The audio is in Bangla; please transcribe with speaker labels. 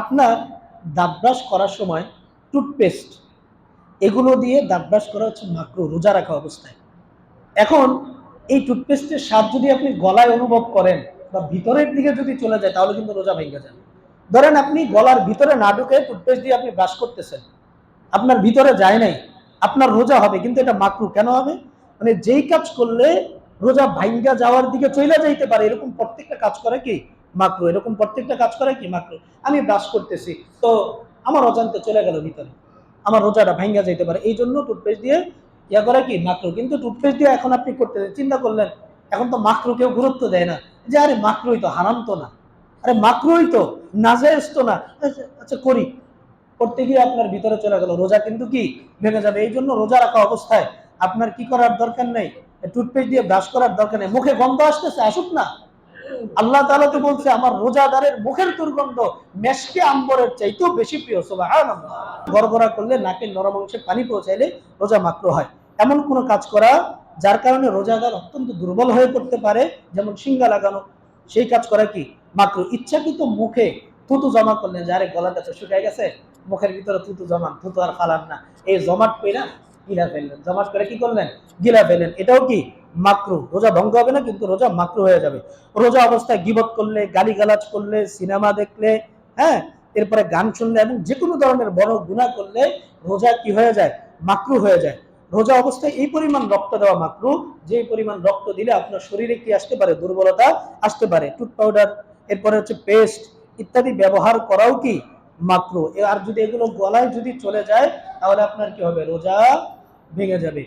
Speaker 1: আপনার দাঁত ব্রাশ করার সময় টুথপেস্ট, এগুলো দিয়ে দাঁত ব্রাশ করা হচ্ছে মাত্র রোজা রাখা অবস্থায়। এখন এই টুথপেস্টের স্বাদ যদি আপনি গলায় অনুভব করেন বা ভিতরের দিকে যদি চলে যায়, তাহলে কিন্তু রোজা ভেঙে যাবে। ধরেন আপনি গলার ভিতরে না ঢুকে টুথপেস্ট দিয়ে আপনি ব্রাশ করতেছেন। আপনার ভিতরে যায় নাই, আপনার রোজা হবে, কিন্তু এটা মাকরু কেন হবে? মানে যেই কাজ করলে রোজা ভাইঙ্গা যাওয়ার দিকে চলে যাইতে পারে, এরকম প্রত্যেকটা কাজ করে কি? মাকরু এরকম প্রত্যেকটা কাজ করে কি মাকরু আমি ব্রাশ করতেছি। তো আমার অজান্তে চলে গেল ভিতরে। আমার রোজাটা ভাঙ্গা যাইতে পারে। এই জন্য টুথপেস্ট দিয়ে ইয়া করে কি মাকরু কিন্তু টুথপেস্ট দিয়ে এখন আপনি করতে চিন্তা করলেন, এখন তো মাকরু কেউ গুরুত্ব দেয় না। যে আরে মাকরুই তো, হারাম তো না। আরে মাকরুই তো, নাজায়েজ তো না। আচ্ছা করি। করতে গিয়ে আপনার ভিতরে চলে গেল রোজা। কিন্তু কি, ভেঙে যাবে। এই জন্য রোজা রাখা অবস্থায় আপনার কি করার দরকার নেই? টুথপেস্ট দিয়ে ব্রাশ করার দরকার নেই। মুখে গন্ধ আসতেছে, আসুক না। আল্লাহ তাআলা তো বলছে, আমার রোজাদারের মুখের দুর্গন্ধ মেশকে আম্বরের চাইতেও বেশি প্রিয়, সুবহানাল্লাহ। গড়গড়া করলে নাকের নরম অংশে পানি পৌঁছাইলে রোজা মাত্র হয়। এমন কোনো কাজ করা যার কারণে রোজাদার অত্যন্ত দুর্বল হয়ে পড়তে পারে, যেমন সিঙ্গা লাগানো। সেই কাজ করা কি? মাত্র ইচ্ছাকৃত মুখে থুতু জমা করলেন যারে গলাটা তো শুকায় গেছে, মুখের ভিতরে থুতু জমান, থুতু আর ফালান না। এই জমাট পেরা গিলা ফেললেন। জমাট করে কি করলেন? গিলা ফেললেন। এটাও কি? মাকরু। রোজা ভঙ্গ হবে না, কিন্তু রোজা মাকরু হয়ে যাবে। রোজা অবস্থায় গিবত করলে, গালিগালাজ করলে, সিনেমা দেখলে হ্যাঁ এরপরে গান শুনলে এবং যে কোনো ধরনের বড় গুণা করলে রোজা কি হয়ে যায়? মাকরু হয়ে যায়। রোজা অবস্থায় এই পরিমাণ রক্ত দেওয়া মাকরু যে পরিমাণ রক্ত দিলে আপনার শরীরে কি আসতে পারে? দুর্বলতা আসতে পারে। টুথ পাউডার, এরপরে হচ্ছে পেস্ট ইত্যাদি ব্যবহার করাও কি মাকরু? আর যদি এগুলো গলায় যদি চলে যায়, তাহলে আপনার কি হবে? রোজা ভেঙে যাবে।